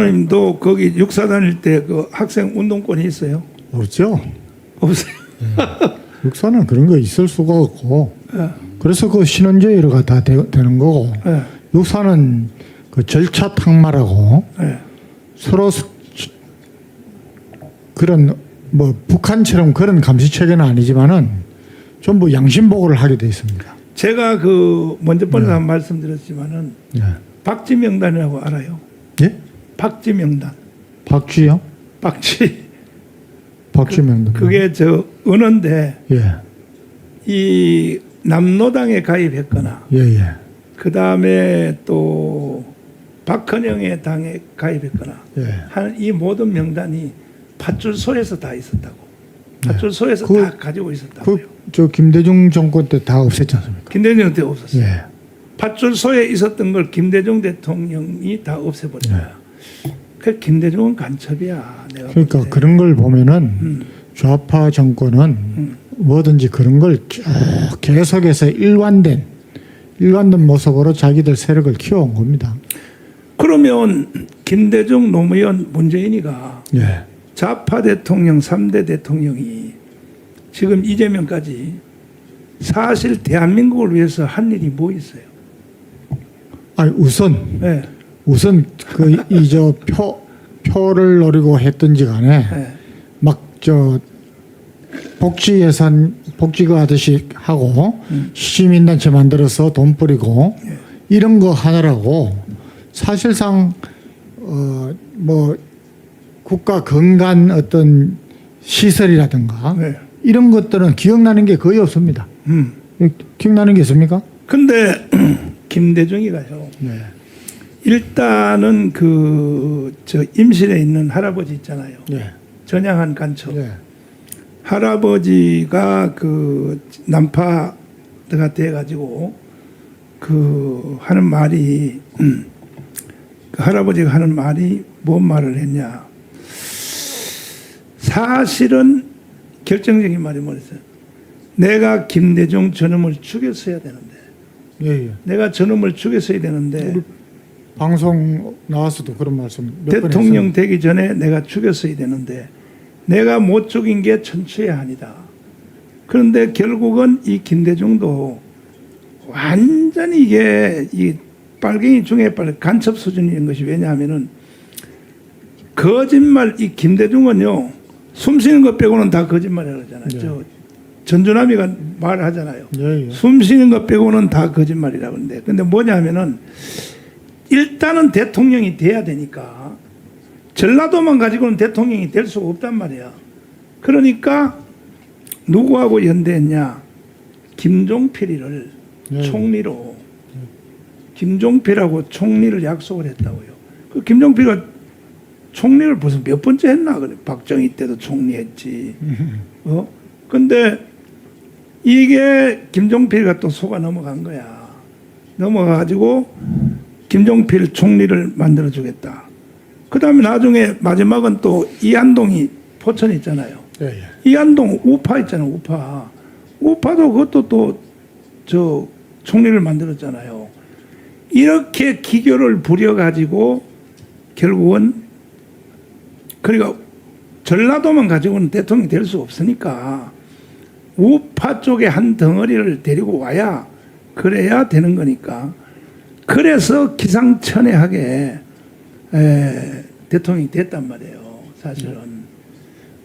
장로님도 거기 육사 다닐 때 그 학생 운동권이 있어요? 없죠. 없어요. 육사는 그런 거 있을 수가 없고 예. 그래서 그 신원제의가 다 되, 는 거고 예. 육사는 그 절차 탁말하고 예. 서로 수- 그런 뭐 북한처럼 그런 감시 체계는 아니지만은 전부 양심 보고를 하게 돼 있습니다. 제가 그 먼저 번에 한 말씀드렸지만은 예. 박지명단이라고 알아요. 예? 박지명단. 박쥐요? 박지. 박쥐명도. 그게 저 은어인데 예. 이 남노당에 가입했거나 예, 예. 그 다음에 또 박헌영의 당에 가입했거나 예. 하는 이 모든 명단이 팥줄소에서 다 있었다고. 팥줄소에서 그- 다 가지고 있었다고요. 그 저 김대중 정권 때 다 없앴지 않습니까? 김대중 때 없었어요. 예. 팥줄소에 있었던 걸 김대중 대통령이 다 없애버린 거야. 그 김대중은 간첩이야. 내가 네. 그러니까 볼 때. 그런 걸 보면은 음, 좌파 정권은 음. 뭐든지 그런 걸쭉 계속해서 일관된 일관된 모습으로 자기들 세력을 키워온 겁니다. 그러면 김대중, 노무현, 문재인이가 예. 좌파 대통령 3대 대통령이 지금 이재명까지 사실 대한민국을 위해서 한 일이 뭐 있어요? 아니 우선 예, 우선 그 이 저 표 표를 노리고 했든지 간에 예. 막저 복지 예산 복지가 하듯이 하고 음. 시민단체 만들어서 돈 뿌리고 예. 이런 거 하느라고 사실상 어 뭐 국가 건강 어떤 시설이라든가 네. 이런 것들은 기억나는 게 거의 없습니다. 음. 기억나는 게 있습니까? 근데 김대중이가요. 네. 일단은 그 저 임실에 있는 할아버지 있잖아요. 예. 전향한 간첩. 예. 할아버지가 그 난파가 돼가지고 그 하는 말이 음, 그 할아버지가 하는 말이 뭔 말을 했냐. 사실은 결정적인 말이 뭐였어요. 내가 김대중 저놈을 죽였어야 되는데, 예, 예. 내가 저놈을 죽였어야 되는데 방송 나와서도 그런 말씀 대통령 되기 전에 내가 죽였어야 되는데 내가 못 죽인 게 천추의 한이다. 그런데 결국은 이 김대중도 완전히 이게 이 빨갱이 중에 빨 간첩 수준인 것이 왜냐하면은 거짓말 이 김대중은요 숨 쉬는 것 빼고는 다 거짓말이라고 하잖아요. 네. 저 전주남이가 말하잖아요. 예, 예. 숨 쉬는 것 빼고는 다 거짓말이라고 하는데 근데 뭐냐면은 일단은 대통령이 돼야 되니까 전라도만 가지고는 대통령이 될 수가 없단 말이야. 그러니까 누구하고 연대했냐? 김종필이를 예, 예. 총리로 김종필하고 총리를 약속을 했다고요. 그 김종필가 총리를 벌써 몇 번째 했나 그래. 박정희 때도 총리했지. 어? 근데 이게 김종필가 또 속아 넘어간 거야. 넘어가가지고 김종필 총리를 만들어 주겠다. 그 다음에 나중에 마지막은 또 이한동이 포천 있잖아요. 예, 예. 이한동 우파 있잖아요. 우파. 우파도 그것도 또 저 총리를 만들었잖아요. 이렇게 기교를 부려가지고 결국은 그러니까 전라도만 가지고는 대통령이 될 수 없으니까 우파 쪽에 한 덩어리를 데리고 와야 그래야 되는 거니까 그래서 기상천외하게 에, 대통령이 됐단 말이에요. 사실은.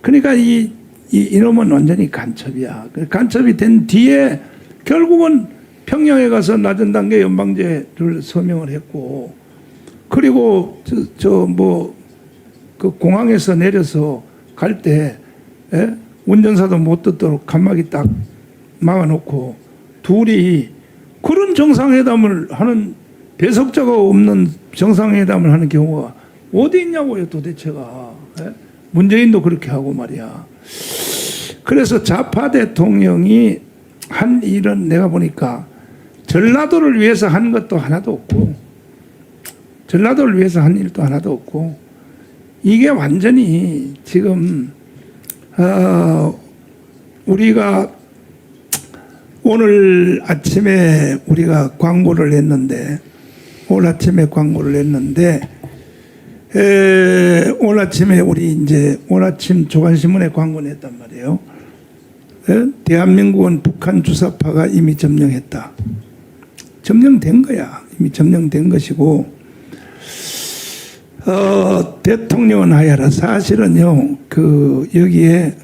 그러니까 이, 이 이놈은 완전히 간첩이야. 그 간첩이 된 뒤에 결국은 평양에 가서 낮은 단계 연방제를 서명을 했고 그리고 저 뭐 그 공항에서 내려서 갈 때 운전사도 못 듣도록 칸막이 딱 막아놓고 둘이 그런 정상회담을 하는 배석자가 없는 정상회담을 하는 경우가 어디 있냐고요 도대체가 예? 문재인도 그렇게 하고 말이야 그래서 좌파 대통령이 한 일은 내가 보니까 전라도를 위해서 한 것도 하나도 없고 전라도를 위해서 한 일도 하나도 없고 이게 완전히 지금 어, 우리가 오늘 아침에 우리가 광고를 했는데 오늘 아침에 광고를 했는데 에, 오늘 아침에 우리 이제 오늘 아침 조간신문에 광고 냈단 말이에요. 에? 대한민국은 북한 주사파가 이미 점령했다. 점령된 거야. 이미 점령된 것이고, 어, 대통령은 하야라. 사실은요, 그, 여기에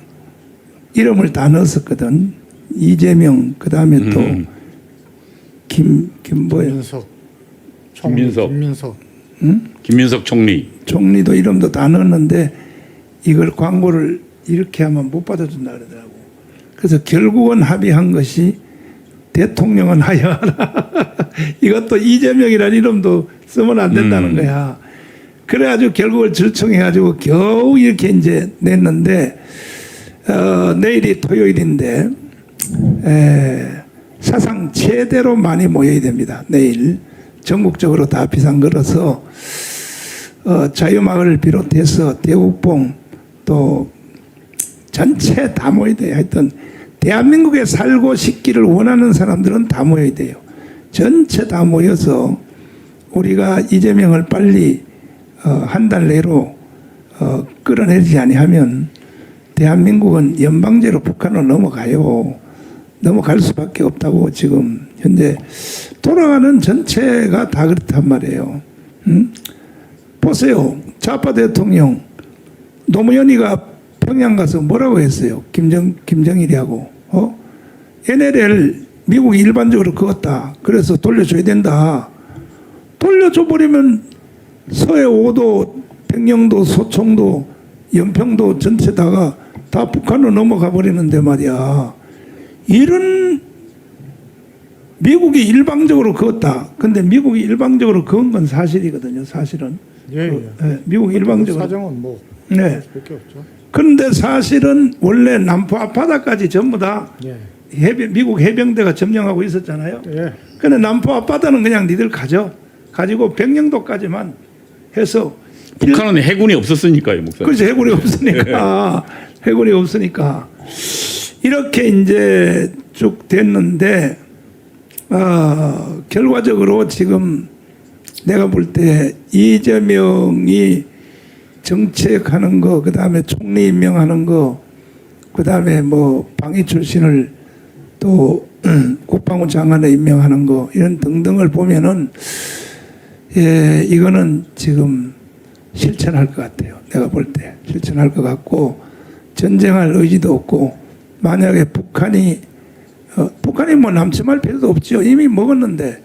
이름을 다 넣었었거든. 이재명, 그 다음에 또, 음. 김, 김보영, 총리 김민석. 김민석. 김민석 총리. 총리도 이름도 다 넣었는데, 이걸 광고를 이렇게 하면 못 받아준다 그러더라고. 그래서 결국은 합의한 것이 대통령은 하여라. 이것도 이재명이라는 이름도 쓰면 안 된다는 음. 거야. 그래가지고 결국을 절청해가지고 겨우 이렇게 이제 냈는데, 어, 내일이 토요일인데, 에, 사상 최대로 많이 모여야 됩니다. 내일. 전국적으로 다 비상 걸어서, 어, 자유마을을 비롯해서 대국봉 또 전체 다 모여야 돼요. 하여튼 대한민국에 살고 싶기를 원하는 사람들은 다 모여야 돼요. 전체 다 모여서 우리가 이재명을 빨리 어, 한 달 내로 어, 끌어내리지 아니하면 대한민국은 연방제로 북한으로 넘어가요. 넘어갈 수밖에 없다고 지금 현재 돌아가는 전체가 다 그렇단 말이에요. 음? 보세요. 좌파 대통령 노무현이가 평양 가서 뭐라고 했어요? 김정 김정일이하고 어? NLL 미국이 일반적으로 그었다. 그래서 돌려줘야 된다. 돌려줘 버리면 서해 5도, 평영도, 소총도, 연평도 전체 다가 다 북한으로 넘어가 버리는데 말이야. 이런 미국이 일방적으로 그었다. 근데 미국이 일방적으로 그은 건 사실이거든요. 사실은. 예, 그, 예. 예, 미국 일방적으로. 사정은 뭐 네. 없죠. 그런데 사실은 원래 남포 앞바다까지 전부 다 예, 해병, 미국 해병대가 점령하고 있었잖아요. 예. 근데 남포 앞바다는 그냥 니들 가져. 가지고 백령도까지만 해서 일- 북한은 해군이 없었으니까요, 목사님. 그렇죠. 해군이 없으니까. 해군이 없으니까. 이렇게 이제 쭉 됐는데, 어, 결과적으로 지금 내가 볼 때 이재명이 정책하는 거, 그 다음에 총리 임명하는 거, 그 다음에 뭐 방위 출신을 또 국방부 장관에 임명하는 거, 이런 등등을 보면은, 예, 이거는 지금 실천할 것 같아요. 내가 볼 때 실천할 것 같고 전쟁할 의지도 없고 만약에 북한이 어, 북한이 뭐 남침할 필요도 없죠. 이미 먹었는데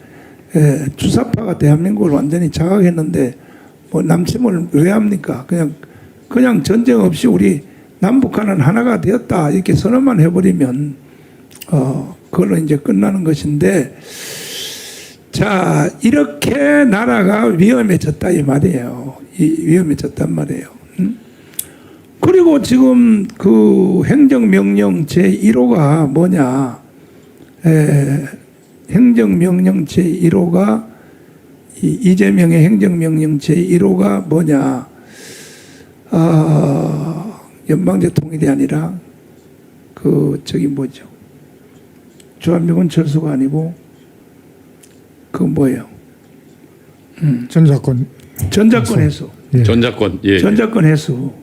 예, 주사파가 대한민국을 완전히 장악했는데 뭐 남침을 왜 합니까? 그냥 그냥 전쟁 없이 우리 남북한은 하나가 되었다 이렇게 선언만 해버리면 어 그걸로 이제 끝나는 것인데 자, 이렇게 나라가 위험해졌다 이 말이에요. 이 위험해졌단 말이에요. 음? 그리고 지금 그 행정명령 제1호가 뭐냐? 에, 행정명령 제1호가 이 이재명의 행정명령 제1호가 뭐냐? 어, 연방제 통일이 아니라 그 저기 뭐죠? 주한미군 철수가 아니고 그 뭐예요? 전자권 전자권 해소. 예. 전자권. 예. 전자권 해소.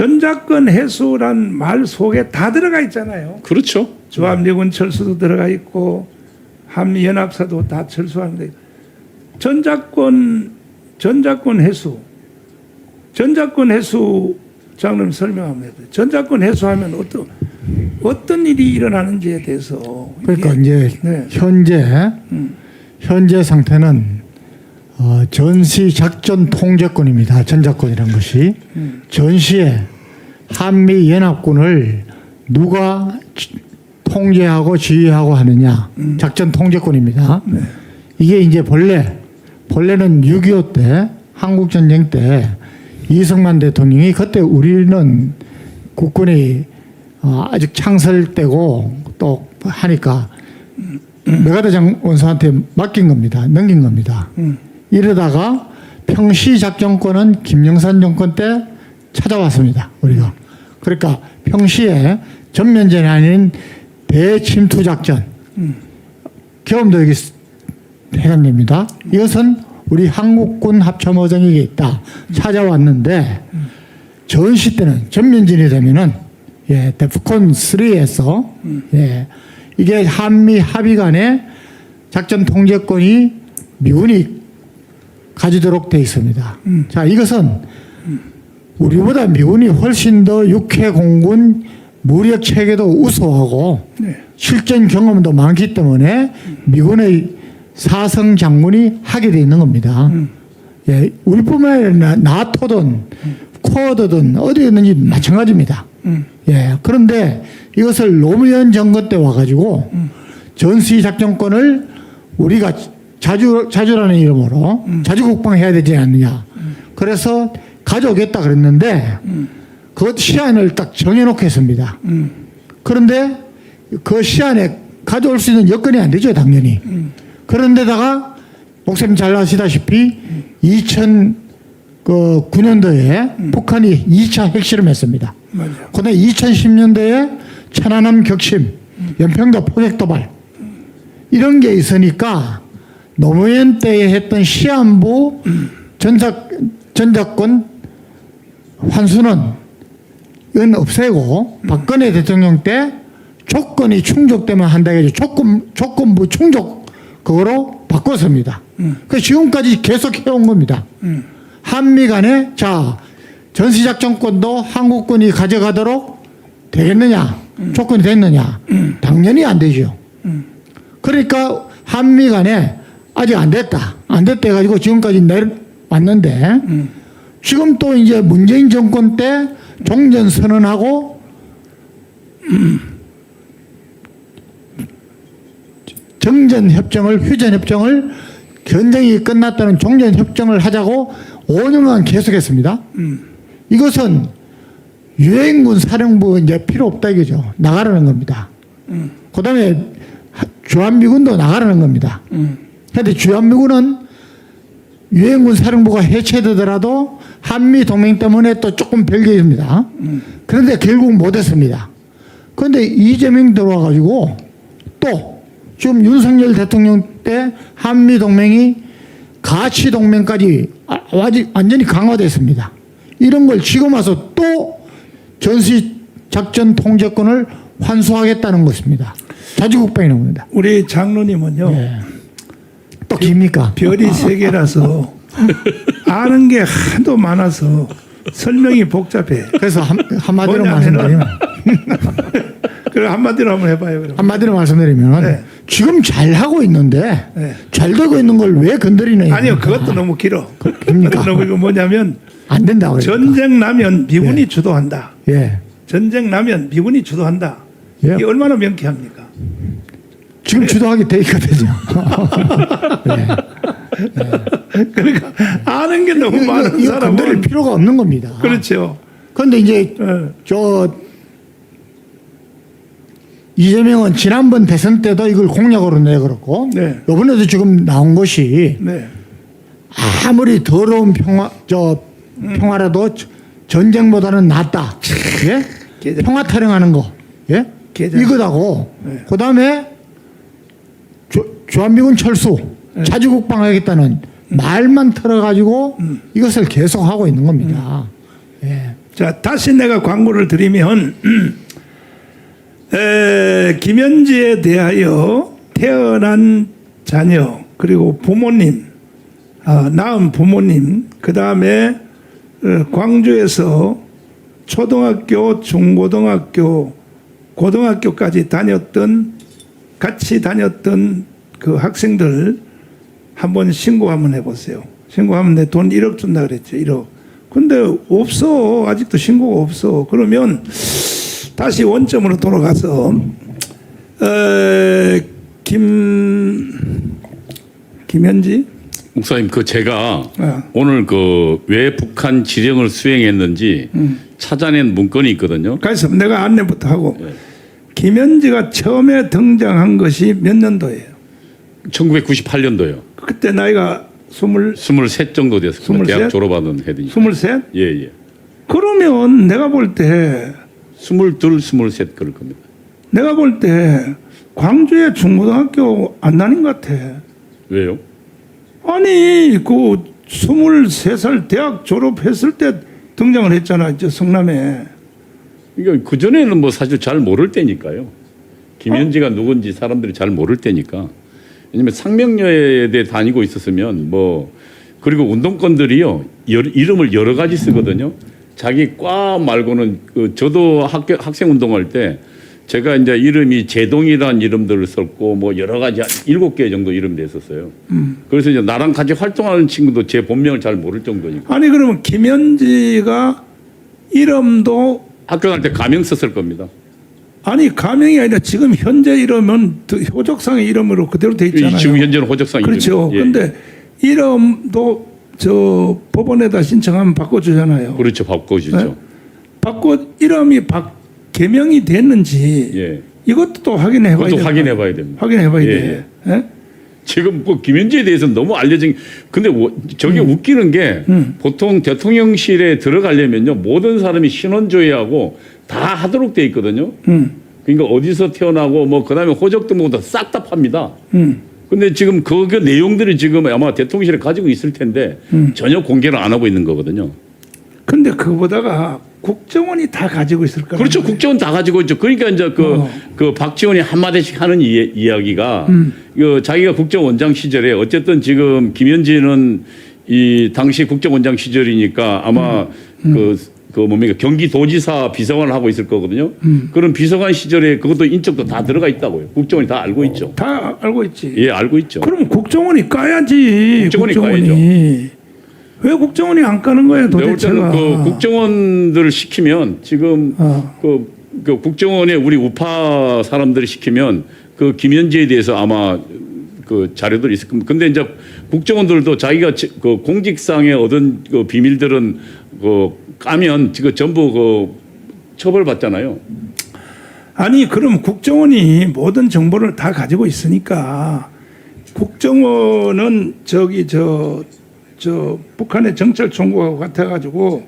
전자권 해소란 말 속에 다 들어가 있잖아요. 그렇죠. 주한미군 철수도 들어가 있고 한미 연합사도 다 철수하는데 전자권 전자권 해소. 전자권 해소 장님 설명하면 돼요. 전자권 해소하면 어떤 어떤 일이 일어나는지에 대해서 그러니까 이게- 이제 네. 현재 음. 현재 상태는 어, 전시 작전 통제권입니다. 전자권이란 것이 음. 전시에 한미 연합군을 누가 지- 통제하고 지휘하고 하느냐 음. 작전 통제권입니다. 네. 이게 이제 본래 본래는 6.25 때 한국 전쟁 때 이승만 대통령이 그때 우리는 국군이 어, 아직 창설 때고 또 하니까 메가대장 원수한테 맡긴 겁니다. 넘긴 겁니다. 음. 이러다가 평시 작전권은 김영삼 정권 때 찾아왔습니다. 우리가. 그러니까 평시에 전면전이 아닌 대침투 작전. 경험도 여기 해당됩니다. 이것은 우리 한국군 합참의장에게 있다 찾아왔는데 전시 때는 전면전이 되면은 예 데프콘 3에서 예 이게 한미 합의 간의 작전 통제권이 미군이 가지도록 돼 있습니다. 자 이것은 우리보다 미군이 훨씬 더 육해 공군 무력 체계도 우수하고 네. 실전 경험도 많기 때문에 미군의 사성 장군이 하게 돼 있는 겁니다. 예, 우리뿐만 아니라 나토든 쿼드든 어디에 있는지 마찬가지입니다. 예, 그런데 이것을 노무현 정권 때 와가지고 전시 작전권을 우리가 자주 자주라는 이름으로 자주 국방해야 되지 않느냐. 그래서 가져오겠다 그랬는데 그 시한을 딱 정해놓고 했습니다. 그런데 그 시한에 가져올 수 있는 여건이 안 되죠, 당연히. 그런데다가 목사님 잘 아시다시피 2009년도에 북한이 2차 핵실험했습니다. 그다음에 2010년도에 천안함 격심, 연평도 포격 도발 이런 게 있으니까 노무현 때에 했던 시한부 전작 전작권 환수는 이건 없애고 박근혜 대통령 때 조건이 충족되면 한다 해서 조건 조건부 충족 그거로 바꿨습니다. 그 지금까지 계속 해온 겁니다. 한미 간에 자 전시작전권도 한국군이 가져가도록 되겠느냐 조건이 됐느냐 당연히 안 되죠. 그러니까 한미 간에 아직 안 됐다 안 됐다 해가지고 지금까지 내려왔는데 지금 또 이제 문재인 정권 때 종전 선언하고 정전 협정을 휴전 협정을 전쟁이 끝났다는 종전 협정을 하자고 5년간 계속했습니다. 이것은 유엔군 사령부 이제 필요 없다 이거죠. 나가라는 겁니다. 그다음에 하- 주한미군도 나가라는 겁니다. 그 런데 주한미군은 유엔군 사령부가 해체되더라도 한미 동맹 때문에 또 조금 별개입니다. 그런데 결국 못했습니다. 그런데 이재명 들어와가지고 또 지금 윤석열 대통령 때 한미 동맹이 가치 동맹까지 완전히 강화됐습니다. 이런 걸 지금 와서 또 전시 작전 통제권을 환수하겠다는 것입니다. 자주국방이라는 겁니다. 우리 장로님은요. 예. 또 깁니까? 별이 세 개라서 아는 게 하도 많아서 설명이 복잡해. 그래서 한, 한마디로 뭐냐면은- 말씀드리면 그래 한마디로 한번 해봐요. 그럼. 한마디로 말씀드리면 네. 지금 잘 하고 있는데 네. 잘 되고 있는 걸 왜 건드리는 아니요, 그것도 너무 길어. 깁니까? 너무 이거 뭐냐면 안 된다고 그러니까. 전쟁 나면 미군이 주도한다. 예. 전쟁 나면 미군이 주도한다. 예. 이게 얼마나 명쾌합니까? 지금 주도하게 돼 있거든요. 예. 그러니까 아는 게 너무 이거, 많은 이거 건드릴 필요가 없는 겁니다. 그렇죠. 그런데 이제 예. 저 이재명은 지난번 대선 때도 이걸 공약으로 내걸었고 네. 이번에도 지금 나온 것이 네. 아무리 더러운 평화 저 평화라도 저- 전쟁보다는 낫다. 예? 평화 타령하는 거. 예? 계좌. 이거다고. 네. 그다음에 주, 주한미군 철수 네. 자주국 방하겠다는 말만 털어가지고 음. 이것을 계속 하고 있는 겁니다. 예. 자, 다시 내가 광고를 드리면, 에, 김현지에 대하여 태어난 자녀, 그리고 부모님, 아, 낳은 부모님, 그 다음에 광주에서 초등학교, 중고등학교, 고등학교까지 다녔던, 같이 다녔던 그 학생들 한번 신고 한번 해보세요. 신고하면 내 돈 1억 준다 그랬죠. 1억. 근데 없어. 아직도 신고가 없어. 그러면 다시 원점으로 돌아가서 에, 김 김현지 목사님 그 제가 어. 오늘 그 왜 북한 지령을 수행했는지 음. 찾아낸 문건이 있거든요. 그래서 내가 안내부터 하고 김현지가 처음에 등장한 것이 몇 년도예요? 1998년도요. 그때 나이가 스물 23 정도 됐습니다. 스물셋? 대학 졸업하던. 스물셋? 예, 예. 그러면 내가 볼때 스물둘, 스물셋 그럴 겁니다. 내가 볼 때 광주에 중고등학교 안 다닌 것 같아. 왜요? 아니 그 23살 대학 졸업했을 때 등장을 했잖아 이제 성남에 그러니까 그 전에는 뭐 사실 잘 모를 때니까요. 김현지가 누군지 사람들이 잘 모를 때니까. 왜냐면 상명여대 다니고 있었으면 뭐 그리고 운동권들이요 여- 이름을 여러 가지 쓰거든요. 자기 과 말고는 그 저도 학교 학생 운동할 때 제가 이제 이름이 제동이라는 이름들을 썼고 뭐 여러 가지 한 일곱 개 정도 이름 냈었어요. 그래서 이제 나랑 같이 활동하는 친구도 제 본명을 잘 모를 정도니까 아니 그러면 김현지가 이름도 학교 다닐 때 가명 썼을 겁니다. 아니 가명이 아니라 지금 현재 이름은 더 효적상의 이름으로 그대로 돼 있잖아요. 지금 현재는 호적상 그렇죠. 이름이- 예, 근데 이름도 저 법원에다 신청하면 바꿔주잖아요. 그렇죠. 바꿔주죠. 네? 바꿔 이름이 바, 개명이 됐는지 예. 이것도 또 확인해 봐야 그것도 돼. 확인해 봐야 됩니다. 확인해 봐야 예, 돼. 예? 지금 뭐 김현지에 대해서는 너무 알려진 근데 워- 저게 웃기는 게 음. 보통 대통령실에 들어가려면요 모든 사람이 신원 조회하고 다 하도록 돼 있거든요. 음. 그러니까 어디서 태어나고 뭐 그다음에 호적 등록도 싹 다 팝니다. 음. 근데 지금 그, 그 내용들이 지금 아마 대통령실에 가지고 있을 텐데 음. 전혀 공개를 안 하고 있는 거거든요. 근데 그보다가 국정원이 다 가지고 있을 거라. 그렇죠. 국정원 다 가지고 있죠. 그러니까 이제 그, 어. 그 박지원이 한마디씩 하는 이, 이야기가 음. 그 자기가 국정원장 시절에 어쨌든 지금 김현지는 이 당시 국정원장 시절이니까 아마 음. 그, 그 뭡니까 경기도지사 비서관을 하고 있을 거거든요. 음. 그런 비서관 시절에 그것도 인적도 다 들어가 있다고요. 국정원이 다 알고 있죠. 다 알고 있지. 예, 알고 있죠. 그럼 국정원이 까야지. 국정원이 왜 국정원이 안 까는 거야 볼 도대체가? 그 국정원들을 시키면 지금 어. 그, 그 국정원에 우리 우파 사람들이 시키면 그 김현지에 대해서 아마 그 자료들이 있을 겁니다. 근데 이제 국정원들도 자기가 지- 그 공직상에 얻은 그 비밀들은 그 까면 지금 전부 그 처벌받잖아요. 아니 그럼 국정원이 모든 정보를 다 가지고 있으니까 국정원은 저기 저 저 북한의 정찰 총국하고 같아가지고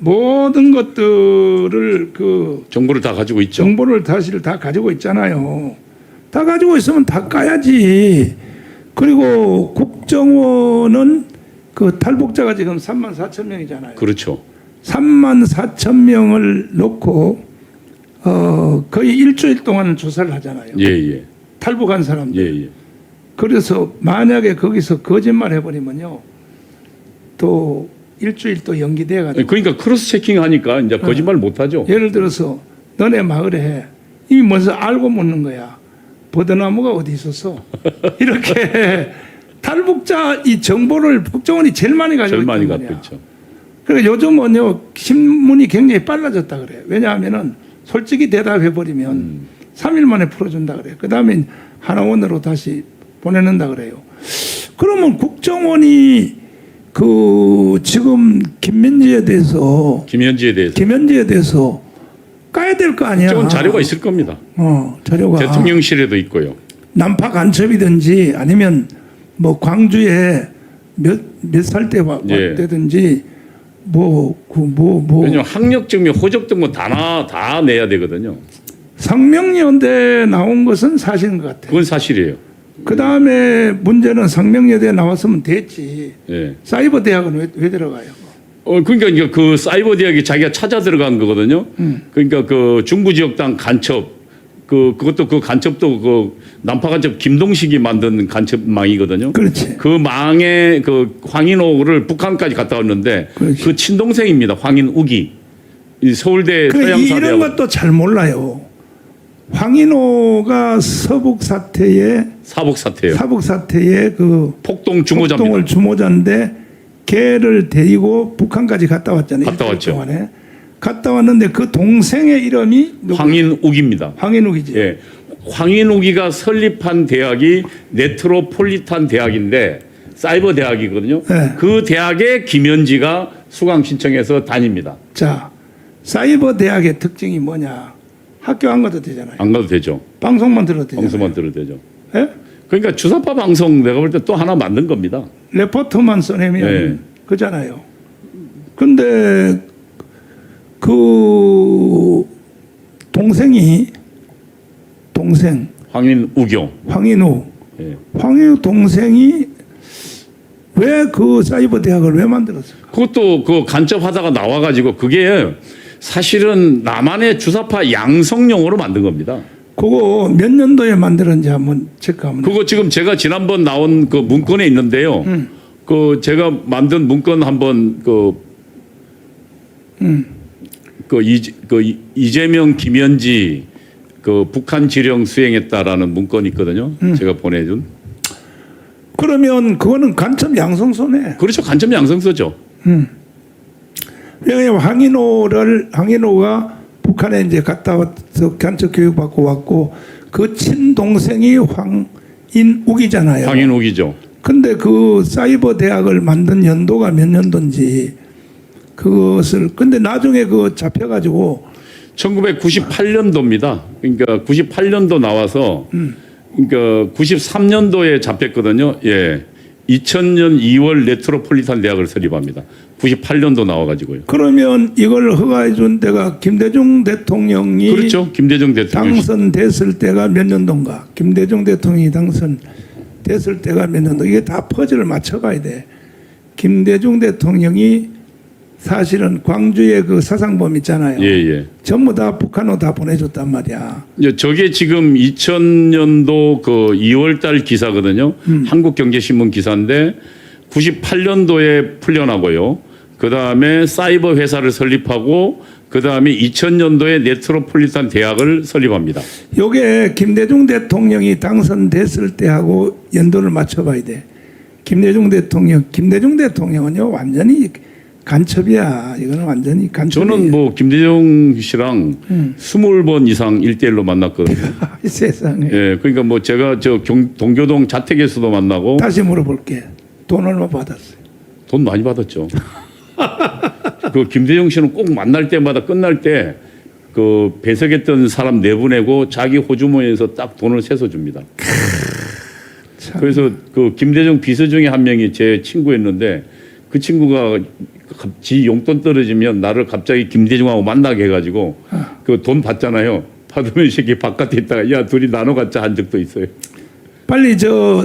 모든 것들을 그 정보를 다 가지고 있죠. 정보를 사실 다 가지고 있잖아요. 다 가지고 있으면 다 까야지. 그리고 국정원은 그 탈북자가 지금 3만 4천 명이잖아요. 그렇죠. 3만 4천 명을 놓고 어 거의 일주일 동안 조사를 하잖아요. 예, 예. 탈북한 사람들. 예, 예. 그래서 만약에 거기서 거짓말 해버리면요. 또 일주일 또 연기돼 가지고 그러니까 크로스 체킹 하니까 이제 거짓말 못 하죠. 예를 들어서 너네 마을에 이미 먼저 알고 묻는 거야. 버드나무가 어디 있었어? 이렇게 탈북자 이 정보를 국정원이 제일 많이 가지고 제일 많이 갖고. 있죠. 그러니까 요즘은요 신문이 굉장히 빨라졌다 그래. 왜냐하면은 솔직히 대답해 버리면 음. 삼 3일 만에 풀어준다 그래. 그 다음에 하나원으로 다시 보내는다 그래요. 그러면 국정원이 그 지금 김민지에 대해서 김현지에 대해서 김현지에 대해서 까야 될 거 아니야. 국정원 자료가 있을 겁니다. 어, 자료가 대통령실에도 있고요. 난파 간첩이든지 아니면 뭐 광주에 몇 몇 살때 예. 왔다든지 뭐그뭐뭐 뭐 왜냐면 학력 증명, 호적 등본 다 나 다 내야 되거든요. 상명여대 나온 것은 사실인 것 같아. 그건 사실이에요. 그 다음에 문제는 상명여대 나왔으면 됐지. 예. 사이버 대학은 왜, 왜 들어가요? 어 그러니까 이제 그 사이버 대학이 자기가 찾아 들어간 거거든요. 음. 그러니까 그 중부 지역당 간첩 그 그것도 그 간첩도 그 난파 간첩 김동식이 만든 간첩망이거든요. 그렇지. 그 망에 그 황인호를 북한까지 갔다 왔는데 그렇지. 그 친동생입니다. 황인욱이 이 서울대 그 이런 것도 잘 몰라요. 황인호가 서북 사태에 사복 사태예요. 사북 사태에 그 폭동 주모자입니다. 폭동을 주모자인데 걔를 데리고 북한까지 갔다 왔잖아요. 갔다 일주일 왔죠. 동안에. 갔다 왔는데 그 동생의 이름이? 황인욱입니다. 황인욱이지. 예. 황인욱이가 설립한 대학이 네트로폴리탄 대학인데 사이버 대학이거든요. 네. 그 대학에 김현지가 수강 신청해서 다닙니다. 자, 사이버 대학의 특징이 뭐냐? 학교 안 가도 되잖아요. 안 가도 되죠. 방송만 들어도 되잖아요. 방송만 들어도 되죠. 예? 그러니까 주사파 방송 내가 볼 때 또 하나 만든 겁니다. 레포터만 써내면 네. 그잖아요. 근데 그 동생이 동생 황인우경. 황인우 예. 황인우 동생이 왜 그 사이버 대학을 왜 만들었어요? 그것도 그 간첩하다가 나와가지고 그게 사실은 남한의 주사파 양성용으로 만든 겁니다. 그거 몇 년도에 만들었는지 한번 체크하면 그거 지금 제가 지난번 나온 그 문건에 있는데요. 음. 그 제가 만든 문건 한번 그 음. 그, 이, 그 이- 이재명 김현지 그 북한 지령 수행했다라는 문건이 있거든요. 음. 제가 보내준. 그러면 그거는 간첩 양성소네. 그렇죠. 간첩 양성서죠. 왜냐하면 황인호를 황인호가 북한에 이제 갔다 와서 간첩 교육 받고 왔고 그 친동생이 황인욱이잖아요. 황인욱이죠. 근데 그 사이버 대학을 만든 연도가 몇 년도인지 그것을 근데 나중에 그 잡혀가지고 1998년도입니다. 그러니까 98년도 나와서 음. 그러니까 93년도에 잡혔거든요. 예. 2000년 2월 레트로폴리탄 대학을 설립합니다. 98년도 나와가지고요. 그러면 이걸 허가해 준 데가 김대중 대통령이 그렇죠. 김대중 대통령. 당선됐을 때가 몇 년도인가? 김대중 대통령이 당선됐을 때가 몇 년도? 이게 다 퍼즐을 맞춰가야 돼. 김대중 대통령이 사실은 광주에 그 사상범 있잖아요. 예, 예. 전부 다 북한으로 다 보내줬단 말이야. 이제 저게 지금 2000년도 그 2월 달 기사거든요. 한국경제신문 기사인데 98년도에 풀려나고요. 그 다음에 사이버 회사를 설립하고 그 다음에 2000년도에 네트로폴리탄 대학을 설립합니다. 요게 김대중 대통령이 당선됐을 때하고 연도를 맞춰봐야 돼. 김대중 대통령, 김대중 대통령은요 완전히 간첩이야. 이거는 완전히 간첩이야. 저는 뭐 김대중 씨랑 음. 스물 번 이상 일대일로 만났거든요. 이 세상에. 예, 그러니까 뭐 제가 저 경, 동교동 자택에서도 만나고 다시 물어볼게. 돈 얼마 받았어요? 돈 많이 받았죠. 그 김대중 씨는 꼭 만날 때마다 끝날 때 그 배석했던 사람 내보내고 자기 호주머니에서 딱 돈을 세서 줍니다. 참. 그래서 그 김대중 비서 중에 한 명이 제 친구였는데 그 친구가 갑- 지 용돈 떨어지면 나를 갑자기 김대중하고 만나게 해가지고 그 돈 받잖아요. 받으면 이 새끼 바깥에 있다가 야 둘이 나눠 갖자 한 적도 있어요. 빨리 저